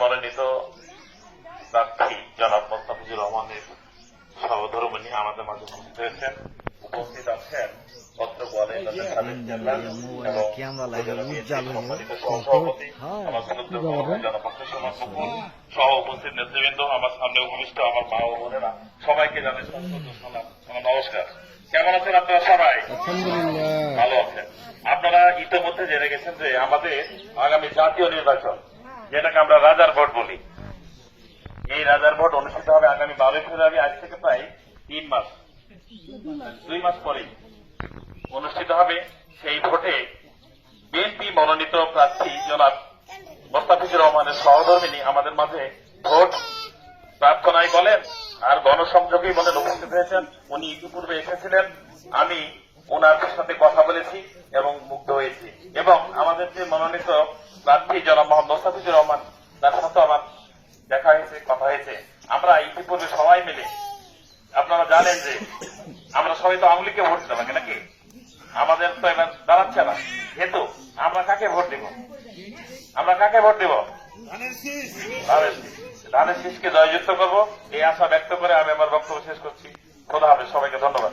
মনোনীত প্রার্থী জনাব মোস্তাফিজুর রহমানের সহধর্মনী আমাদের মাঝে উপস্থিত হয়েছেন। উপস্থিত আছেন হয়ে সম্মানিত সহসভাপতি আমার সুন্দর জনপক্ষের সমাজ মুকুল সহ উপস্থিত নেতৃবৃন্দ আমার সামনে উপবিষ্ট আমার মা ও বোনেরা সবাইকে জানাই সন্তোষ সালাম আমার নমস্কার। কেমন আছেন আপনারা সবাই? ভালো আছেন। আপনারা ইতিমধ্যে জেনে গেছেন যে আমাদের আগামী জাতীয় নির্বাচন যেটাকে আমরা রাজার ভোট বলি। এই রাজার ভোট অনুষ্ঠিত হবে আগামী বারোই ফেব্রুয়ারি, আজ থেকে প্রায় তিন মাস। দুই মাস পরে অনুষ্ঠিত হবে সেই ভোটে বিএনপি মনোনীত প্রার্থী জনাব মোস্তাফিজুর রহমানের সহধর্মিনী আমাদের মাঝে ভোট প্রার্থনায় বলেন, আর গণসংযোগেই বলেন উপস্থিত হয়েছেন। উনি ইতিপূর্বে এসেছিলেন। আমি ওনার সাথে কথা যে মনোনীত প্রার্থী জনাব মোহাম্মদ মোস্তাফিজুর রহমান, তার সাথে আমার দেখা হয়েছে, কথা হয়েছে। আমরা ইতিপূর্বে সবাই মিলে, আপনারা জানেন যে আমরা সবাই তো আওয়ামী লীগকে ভোট আগে নাকি? আমাদের তো এবার দাঁড়াচ্ছে না। যেহেতু আমরা কাকে ভোট দিব? আমরা কাকে ভোট দিব? ধানের শীষকে জয়যুক্ত করব, এই আশা ব্যক্ত করে আমি আমার বক্তব্য শেষ করছি। খোদা হবে সবাইকে ধন্যবাদ।